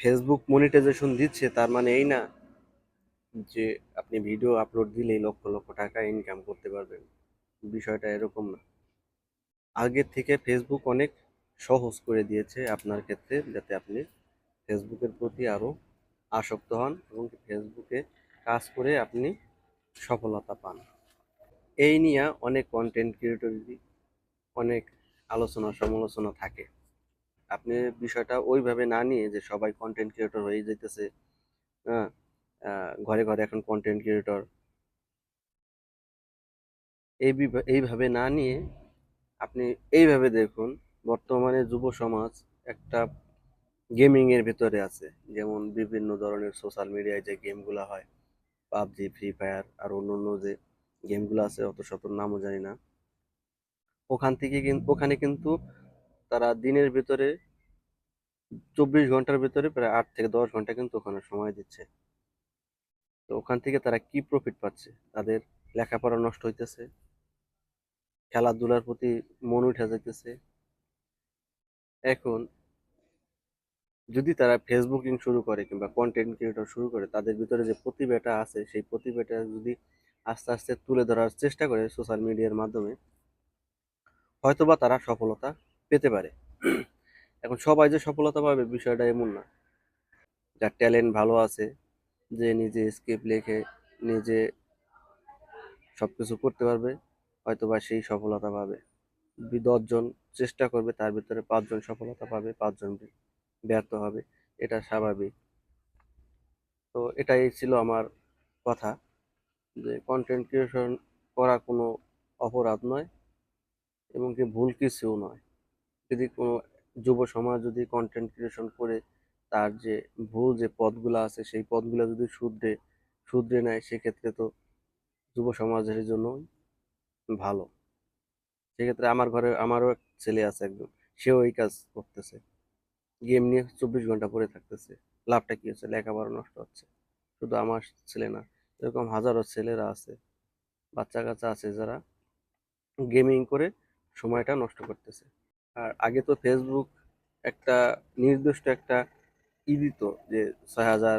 Facebook monetization দিচ্ছে, তার মানে এই না যে আপনি ভিডিও আপলোড দিলেই লক্ষ লক্ষ টাকা ইনকাম করতে পারবেন। বিষয়টা এরকম না। আগের থেকে ফেসবুক অনেক সহজ করে দিয়েছে আপনার ক্ষেত্রে, যাতে আপনি ফেসবুকের প্রতি আরও আসক্ত হন এবং ফেসবুকে কাজ করে আপনি সফলতা পান। এই নিয়ে অনেক কন্টেন্ট ক্রিয়েটরই অনেক আলোচনা সমালোচনা থাকে। আপনি বিষয়টা ওইভাবে না নিয়ে যে সবাই কন্টেন্ট ক্রিয়েটর হয়ে যেতেছে হ্যাঁ ঘরে ঘরে এখন কন্টেন্ট ক্রিয়েটর এই এইভাবে না নিয়ে আপনি এইভাবে দেখুন, বর্তমানে যুব সমাজ একটা গেমিং এর ভিতরে আছে। যেমন বিভিন্ন ধরনের সোশ্যাল মিডিয়ায় যে গেমগুলো হয়, পাবজি ফ্রি ফায়ার আর অন্য অন্য যে গেমগুলো আছে, অত শত নামও জানি না। ওখান থেকে কিন্তু ওখানে কিন্তু তারা দিনের ভিতরে চব্বিশ ঘণ্টার ভিতরে প্রায় আট থেকে দশ ঘণ্টা কিন্তু ওখানে সময় দিচ্ছে। তো ওখান থেকে তারা কি প্রফিট পাচ্ছে? তাদের লেখাপড়া নষ্ট হইতেছে। খেলাধুলার প্রতি মন উঠে যাইতেছে। এখন যদি তারা ফেসবুকিং শুরু করে কিংবা কন্টেন্ট ক্রিয়েটর শুরু করে, তাদের ভিতরে যে প্রতিভাটা আছে, সেই প্রতিভাটা যদি আস্তে আস্তে তুলে ধরার চেষ্টা করে সোশ্যাল মিডিয়ার মাধ্যমে, হয়তোবা তারা সফলতা পেতে পারে। এখন সবাই যে সফলতা পাবে বিষয়টা এমন না। যার ট্যালেন্ট ভালো আছে, যে নিজে স্ক্রিপ্ট লিখে, নিজে সব কিছু করতে পারবে, হয়তোবা সেই সফলতা পাবে। দশজন চেষ্টা করবে, তার ভিতরে পাঁচজন সফলতা পাবে, পাঁচজন ব্যর্থ হবে, এটা স্বাভাবিক। তো এটাই ছিল আমার কথা, যে কন্টেন্ট ক্রিয়েশন করা কোনো অপরাধ নয়, এবং কি ভুল কিছুও নয়। যদি কোনো যুব সমাজ যদি কন্টেন্ট ক্রিয়েশন করে, তার যে ভুল যে পথগুলো আছে, সেই পথগুলো যদি শুধরে শুধরে নেয়, সেক্ষেত্রে তো যুব সমাজের জন্য ভালো। সেক্ষেত্রে আমার ঘরে আমারও এক ছেলে আছে একজন, সেও এই কাজ করতেছে। গেম নিয়ে চব্বিশ ঘণ্টা পড়ে থাকতেছে, লাভটা কী হচ্ছে? লেখাপড়া নষ্ট হচ্ছে। শুধু আমার ছেলে না, এরকম হাজারো ছেলেরা আছে বাচ্চা কাচ্চা আছে যারা গেমিং করে সময়টা নষ্ট করতেছে। আর আগে তো ফেসবুক একটা নির্দিষ্ট একটা ই দিত যে ছয় হাজার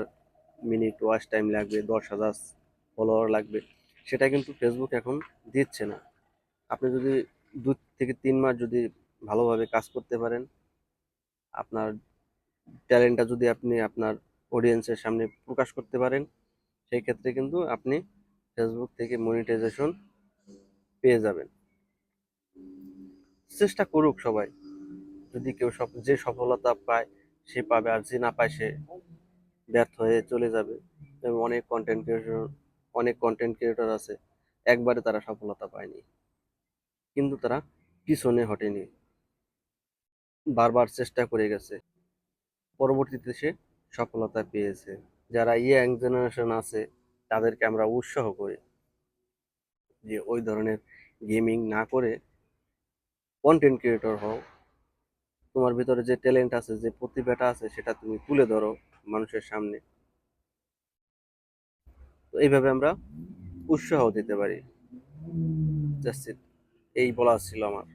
মিনিট ওয়াচ টাইম লাগবে, দশ হাজার ফলোয়ার লাগবে। সেটা কিন্তু ফেসবুক এখন দিচ্ছে না। আপনি যদি দু থেকে তিন মাস যদি ভালোভাবে কাজ করতে পারেন, আপনার ট্যালেন্টটা যদি আপনি আপনার অডিয়েন্সের সামনে প্রকাশ করতে পারেন, সেই ক্ষেত্রে কিন্তু আপনি ফেসবুক থেকে মনিটাইজেশন পেয়ে যাবেন। চেষ্টা করুক সবাই। যদি কেউ সব, যে সফলতা পায়, সে পাবে, আর যে না পায়, সে ব্যর্থ হয়ে চলে যাবে। এবং অনেক কন্টেন্ট ক্রিয়েটর অনেক কন্টেন্ট ক্রিয়েটর আছে, একবারে তারা সফলতা পায়নি। কিন্তু তারা পিছনে হটেনি। বারবার চেষ্টা করে গেছে। পরবর্তীতে সে সফলতা পেয়েছে। যারা ইয়াং জেনারেশন আছে, তাদেরকে আমরা উৎসাহ করি যে ওই ধরনের গেমিং না করে কন্টেন্ট ক্রিয়েটর হও, তোমার ভিতরে যে ট্যালেন্ট আছে, যে প্রতিভাটা আছে, সেটা তুমি তুলে ধরো মানুষের সামনে। তো এইভাবে আমরা উৎসাহ দিতে পারি। এই বলা ছিল আমার।